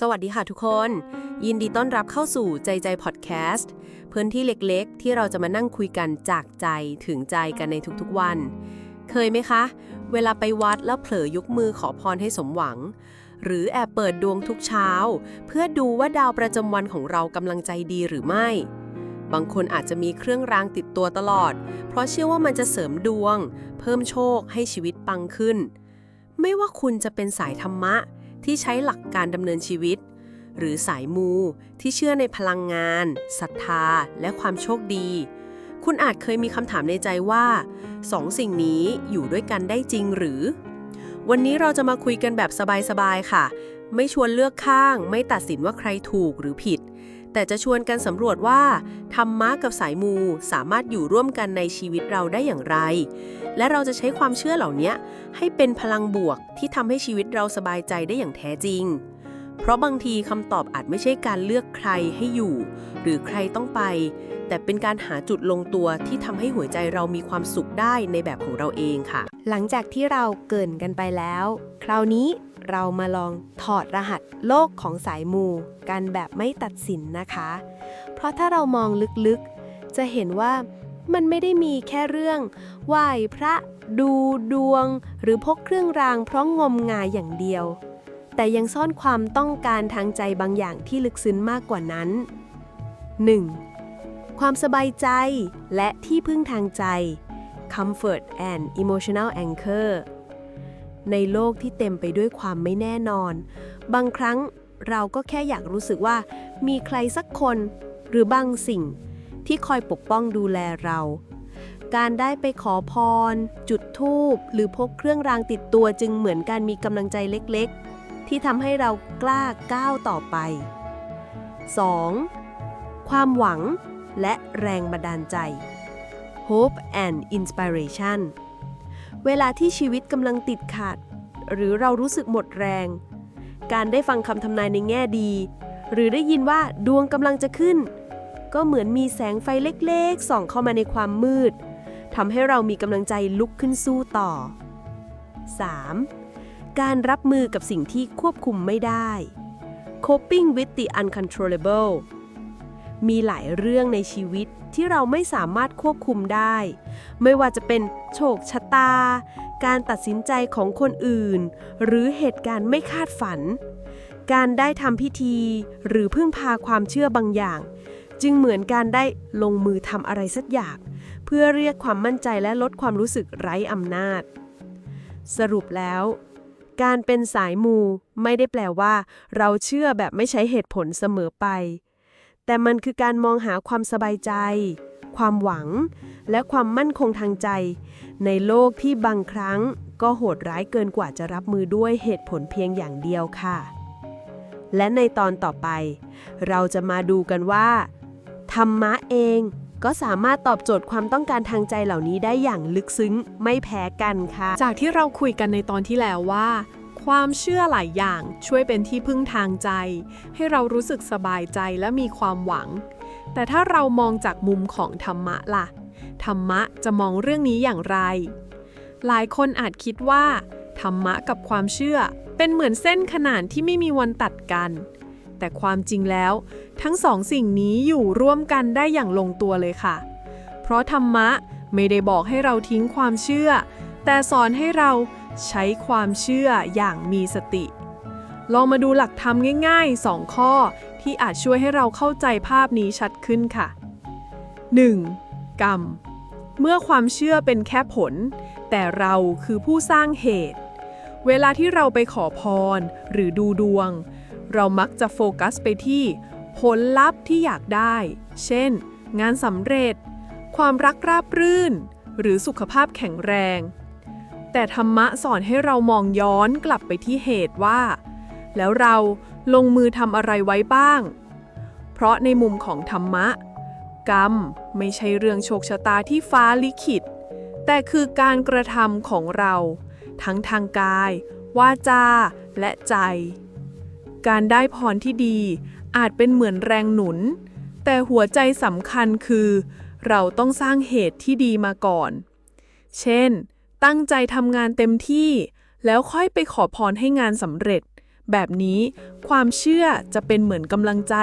สวัสดีค่ะทุกคน ยินดีต้อนรับเข้าสู่ใจใจพอดแคสต์พื้นที่เล็กๆ ที่เราจะมานั่งคุยกันจากใจถึงใจกันในทุกๆวัน เคยไหมคะ เวลาไปวัดแล้วเผลอยกมือขอพรให้สมหวัง หรือแอบเปิดดวงทุกเช้า เพื่อดูว่าดาวประจำวันของเรากำลังใจดีหรือไม่ บางคนอาจจะมีเครื่องรางติดตัวตลอด เพราะเชื่อว่ามันจะเสริมดวง เพิ่มโชคให้ชีวิตปังขึ้น ไม่ว่าคุณจะเป็นสายธรรมะ ที่ใช้หลักการดำเนินชีวิต หรือสายมูที่เชื่อในพลังงานศรัทธา และความโชคดี คุณอาจเคยมีคำถามในใจว่าสองสิ่งนี้อยู่ด้วยกันได้จริงหรือ วันนี้เราจะมาคุยกันแบบสบายๆค่ะ ไม่ชวนเลือกข้าง ไม่ตัดสินว่าใครถูกหรือผิด แต่จะชวนกันสำรวจว่าธรรมะกับสายมูสามารถอยู่ร่วมกันในชีวิตเราได้อย่างไร และเราจะใช้ความเชื่อเหล่านี้ให้เป็นพลังบวกที่ทำให้ชีวิตเราสบายใจได้อย่างแท้จริง เพราะบางทีคำตอบอาจไม่ใช่การเลือกใครให้อยู่ หรือใครต้องไป แต่เป็นการหาจุดลงตัวที่ทำให้หัวใจเรามีความสุขได้ในแบบของเราเองค่ะ หลังจากที่เราเกินกันไปแล้ว คราวนี้ เรามาลองถอดรหัสโลกของสายมูกันแบบไม่ตัดสินนะคะ เพราะถ้าเรามองลึกๆ จะเห็นว่ามันไม่ได้มีแค่เรื่องไหว้พระดูดวง หรือพกเครื่องรางเพราะงมงายอย่างเดียว แต่ยังซ่อนความต้องการทางใจบางอย่างที่ลึกซึ้งมากกว่านั้น 1. ความสบายใจและที่พึ่งทางใจ comfort and emotional anchor ในโลกที่เต็มไปด้วยความไม่แน่นอน บางครั้งเราก็แค่อยากรู้สึกว่า มีใครสักคนหรือบางสิ่งที่คอยปกป้องดูแลเรา การได้ไปขอพร จุดธูป หรือพกเครื่องรางติดตัวจึงเหมือนการมีกำลังใจเล็กๆ ที่ทำให้เรากล้าก้าวต่อไป 2. ความหวังและแรงบันดาลใจ Hope and Inspiration เวลาที่ชีวิตกำลังติดขัด หรือเรารู้สึกหมดแรง การได้ฟังคำทำนายในแง่ดี หรือได้ยินว่าดวงกำลังจะขึ้น ก็เหมือนมีแสงไฟเล็กๆ ส่องเข้ามาในความมืดทำให้เรามีกำลังใจลุกขึ้นสู้ต่อ 3. การรับมือกับสิ่งที่ควบคุมไม่ได้ coping with the uncontrollable มีหลายเรื่องในชีวิตที่เราไม่สามารถควบคุมได้ ไม่ว่าจะเป็น โชคชะตา การตัดสินใจของคนอื่น หรือเหตุการณ์ไม่คาดฝัน การได้ทำพิธี หรือพึ่งพาความเชื่อบางอย่าง จึงเหมือนการได้ลงมือทำอะไรสักอย่าง เพื่อเรียกความมั่นใจและลดความรู้สึกไร้อำนาจ สรุปแล้ว การเป็นสายมูไม่ได้แปลว่า เราเชื่อแบบไม่ใช้เหตุผลเสมอไป แต่มันคือการมองหาความสบายใจ ความหวัง และความมั่นคงทางใจ ในโลกที่บางครั้งก็โหดร้ายเกินกว่าจะรับมือด้วยเหตุผลเพียงอย่างเดียวค่ะ และในตอนต่อไป เราจะมาดูกันว่า ธรรมะเองก็สามารถตอบโจทย์ความต้องการทางใจเหล่านี้ได้อย่างลึกซึ้งไม่แพ้กันค่ะ จากที่เราคุยกันในตอนที่แล้วว่า ความเชื่อหลายอย่างช่วยเป็นที่พึ่งทางใจ ให้เรารู้สึกสบายใจและมีความหวัง แต่ถ้าเรามองจากมุมของธรรมะล่ะ ธรรมะจะมองเรื่องนี้อย่างไร หลายคนอาจคิดว่า ธรรมะกับความเชื่อเป็นเหมือนเส้นขนานที่ไม่มีวันตัดกัน แต่ความจริงแล้ว ทั้งสองสิ่งนี้อยู่ร่วมกันได้อย่างลงตัวเลยค่ะ เพราะธรรมะไม่ได้บอกให้เราทิ้งความเชื่อ แต่สอนให้เราใช้ความเชื่ออย่างมีสติ ลองมาดูหลักธรรมง่าย ๆ 2 ข้อ ที่อาจช่วยให้เราเข้าใจภาพนี้ชัดขึ้นค่ะ 1. กรรม เมื่อความเชื่อเป็นแค่ผล แต่เราคือผู้สร้างเหตุ เวลาที่เราไปขอพร หรือดูดวง เรามักจะโฟกัสไปที่ ผลลัพธ์ที่อยากได้ เช่น งานสำเร็จ ความรักราบรื่น หรือสุขภาพแข็งแรง แต่ธรรมะสอนให้เรามองย้อนกลับไปที่เหตุว่า แล้วเราลงมือทำอะไรไว้บ้าง เพราะในมุมของธรรมะ กรรมไม่ใช่เรื่องโชคชะตาที่ฟ้าลิขิต แต่คือการกระทำของเรา ทั้งทางกาย วาจา และใจ การได้พรที่ดีอาจเป็นเหมือนแรงหนุน แต่หัวใจสำคัญคือ เราต้องสร้างเหตุที่ดีมาก่อน เช่น ตั้งใจทำงานเต็มที่ แล้วค่อยไปขอพรให้งานสำเร็จ แบบนี้ ความเชื่อจะเป็นเหมือนกำลังใจ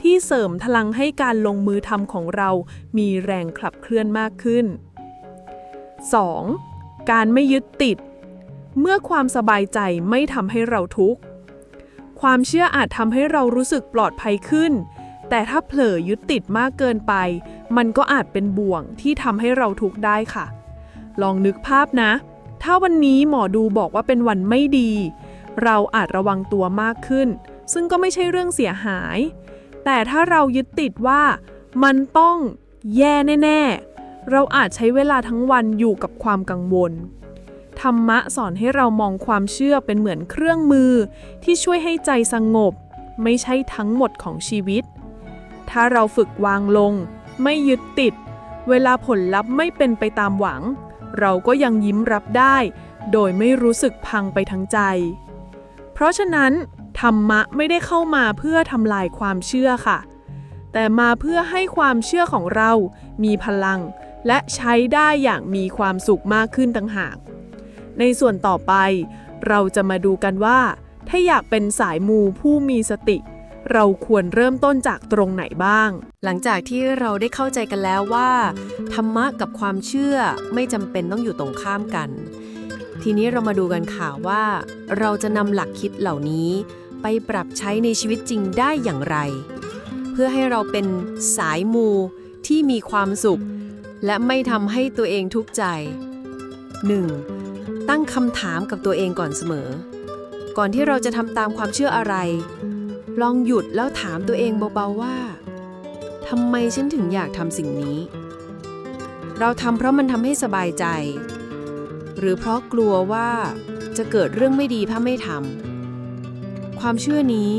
ที่เสริมพลังให้การลงมือทำของเรา มีแรงขับเคลื่อนมากขึ้น 2. การไม่ยึดติด เมื่อความสบายใจไม่ทำให้เราทุกข์ ความเชื่ออาจทำให้เรารู้สึกปลอดภัยขึ้น แต่ถ้าเผลอยึดติดมากเกินไป มันก็อาจเป็นบ่วงที่ทำให้เราทุกข์ได้ค่ะ ลองนึกภาพนะ ถ้าวันนี้หมอดูบอกว่าเป็นวันไม่ดี เราอาจระวังตัวมากขึ้น ซึ่งก็ไม่ใช่เรื่องเสียหาย แต่ถ้าเรายึดติดว่ามันต้องแย่แน่ ๆ เราอาจใช้เวลาทั้งวันอยู่กับความกังวล ธรรมะสอนให้เรามองความเชื่อเป็นเหมือนเครื่องมือ ที่ช่วยให้ใจสงบ ไม่ใช่ทั้งหมดของชีวิต ถ้าเราฝึกวางลง ไม่ยึดติด เวลาผลลัพธ์ไม่เป็นไปตามหวัง เราก็ยังยิ้มรับได้ โดยไม่รู้สึกพังไปทั้งใจ เพราะฉะนั้น ธรรมะไม่ได้เข้ามาเพื่อทำลายความเชื่อค่ะ แต่มาเพื่อให้ความเชื่อของเรามีพลัง และใช้ได้อย่างมีความสุขมากขึ้นต่างหาก ในส่วนต่อไป เราจะมาดูกันว่า ถ้าอยากเป็นสายมูผู้มีสติเราควรเริ่มต้นจากตรงไหนบ้าง หลังจากที่เราได้เข้าใจกันแล้วว่า ธรรมะกับความเชื่อไม่จำเป็นต้องอยู่ตรงข้ามกัน ทีนี้เรามาดูกันค่ะว่า เราจะนำหลักคิดเหล่านี้ไปปรับใช้ในชีวิตจริงได้อย่างไร เพื่อให้เราเป็นสายมูที่มีความสุข และไม่ทำให้ตัวเองทุกข์ใจ 1. ตั้งคำถามกับตัวเองก่อนเสมอ ก่อนที่เราจะทำตามความเชื่ออะไร ลองหยุดแล้วถามตัวเองเบาๆว่าทำไมฉันถึงอยากทำสิ่งนี้ เราทำเพราะมันทำให้สบายใจ หรือเพราะกลัวว่าจะเกิดเรื่องไม่ดีถ้าไม่ทำความเชื่อนี้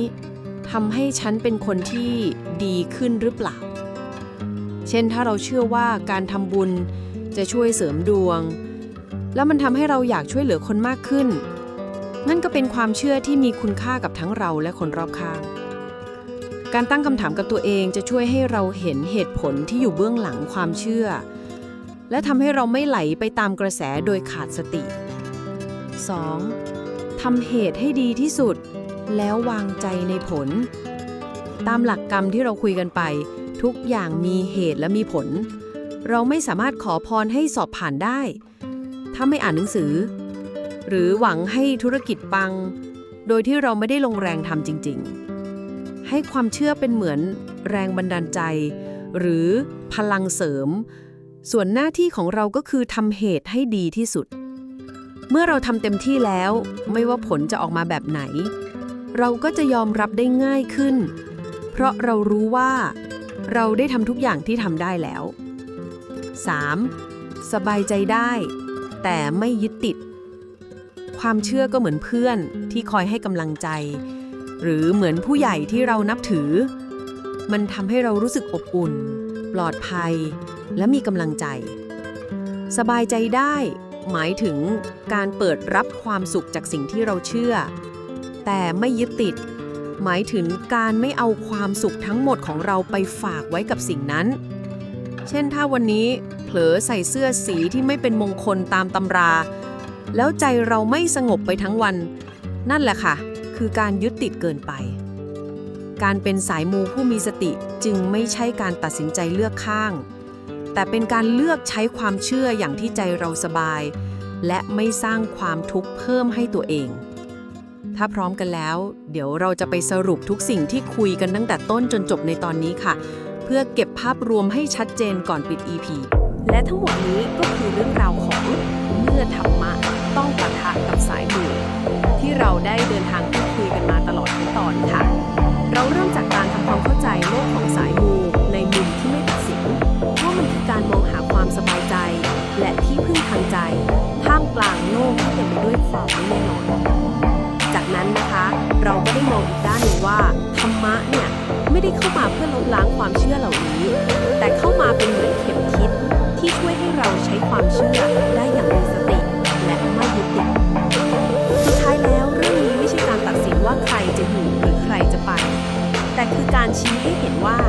ทำให้ฉันเป็นคนที่ดีขึ้นหรือเปล่า เช่นถ้าเราเชื่อว่าการทำบุญจะช่วยเสริมดวง แล้วมันทำให้เราอยากช่วยเหลือคนมากขึ้น นั่นก็เป็นความเชื่อที่มีคุณค่ากับทั้งเราและคนรอบข้าง การตั้งคำถามกับตัวเองจะช่วยให้เราเห็นเหตุผลที่อยู่เบื้องหลังความเชื่อ และทำให้เราไม่ไหลไปตามกระแสโดยขาดสติ 2. ทำเหตุให้ดีที่สุด แล้ววางใจในผล ตามหลักกรรมที่เราคุยกันไป ทุกอย่างมีเหตุและมีผล เราไม่สามารถขอพรให้สอบผ่านได้ ถ้าไม่อ่านหนังสือ หรือหวังให้ธุรกิจปัง โดยที่เราไม่ได้ลงแรงทำจริง ๆ ให้ความเชื่อเป็นเหมือนแรงบันดาลใจ หรือพลังเสริม ส่วนหน้าที่ของเราก็คือทำเหตุให้ดีที่สุด เมื่อเราทำเต็มที่แล้ว ไม่ว่าผลจะออกมาแบบไหน เราก็จะยอมรับได้ง่ายขึ้น เพราะเรารู้ว่า เราได้ทำทุกอย่างที่ทำได้แล้ว 3. สบายใจได้ แต่ไม่ยึดติด ความเชื่อก็เหมือนเพื่อนที่คอยให้กำลังใจ หรือเหมือนผู้ใหญ่ที่เรานับถือ มันทำให้เรารู้สึกอบอุ่น ปลอดภัย และมีกำลังใจ สบายใจได้ หมายถึงการเปิดรับความสุขจากสิ่งที่เราเชื่อ แต่ไม่ยึดติด หมายถึงการไม่เอาความสุขทั้งหมดของเราไปฝากไว้กับสิ่งนั้น เช่นถ้าวันนี้เผลอใส่เสื้อสีที่ไม่เป็นมงคลตามตำรา แล้วใจเราไม่สงบไปทั้งวัน นั่นแหละค่ะ คือการยึดติดเกินไป การเป็นสายมูผู้มีสติจึงไม่ใช่การตัดสินใจเลือกข้าง แต่เป็นการเลือกใช้ความเชื่ออย่างที่ใจเราสบาย และไม่สร้างความทุกข์เพิ่มให้ตัวเอง ถ้าพร้อมกันแล้ว เดี๋ยวเราจะไปสรุปทุกสิ่งที่คุยกันตั้งแต่ต้นจนจบในตอนนี้ค่ะ เพื่อเก็บภาพรวมให้ชัดเจนก่อนปิด EP และทั้งหมดนี้ก็คือเรื่องราวของเมื่อธรรมะต้องปะทะกับสายมูที่เราได้เดินทางพูดคุยกันมาตลอดทั้งตอนค่ะ เราเริ่มจากการทำความเข้าใจโลกของสายมูในมุมที่ไม่ตัดสินว่าะมันคือการมองหาความสบายใจ และที่พึ่งทางใจ ท่ามกลางโลกที่เต็มไปด้วยความไม่แน่นอน จากนั้นนะคะ เราก็ได้มองอีกด้านหนึ่งว่าธรรมะเนี่ยไม่ได้เข้ามาเพื่อลบล้างความเชื่อเหล่านี้ แต่เข้ามาเป็นเหมือนเข็มทิศที่ช่วยให้เราใช้ความเชื่อได้ คือการชี้ให้เห็นว่า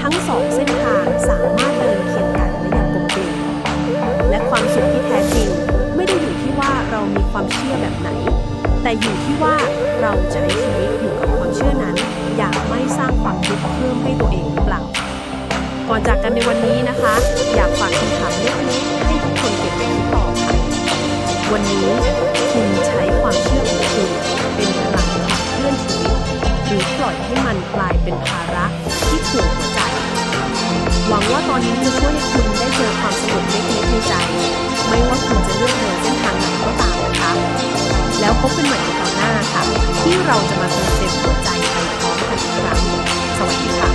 ทั้งสองเส้นทางสามารถเดินเคียงกันและอย่างกลมกลืนและความสุขที่แท้จริง ไม่ได้อยู่ที่ว่าเรามีความเชื่อแบบไหน แต่อยู่ที่ว่าเราใช้ชีวิตอยู่กับความเชื่อนั้น อย่างไม่สร้างความทุกข์เพิ่มให้ตัวเองหรือเปล่าก่อนจากกันในวันนี้นะคะ อยากฝากคำถามเล็กๆให้ทุกคนเก็บไปคิดต่อค่ะวันนี้คุณใช้ความเชื่อของคุณเป็นพลังเคลื่อนชีวิต หรือปล่อยให้มันกลายเป็นภาระที่ถ่วงหัวใจ หวังว่าตอนนี้จะช่วยให้คุณได้เจอความสงบเล็กๆในใจ ไม่ว่าคุณจะเลือกเดินเส้นทางไหนก็ตามนะคะ แล้วพบกันใหม่ในตอนหน้าค่ะ ที่เราจะมาเติมเต็มหัวใจไปพร้อมกันอีกครั้งสวัสดีค่ะ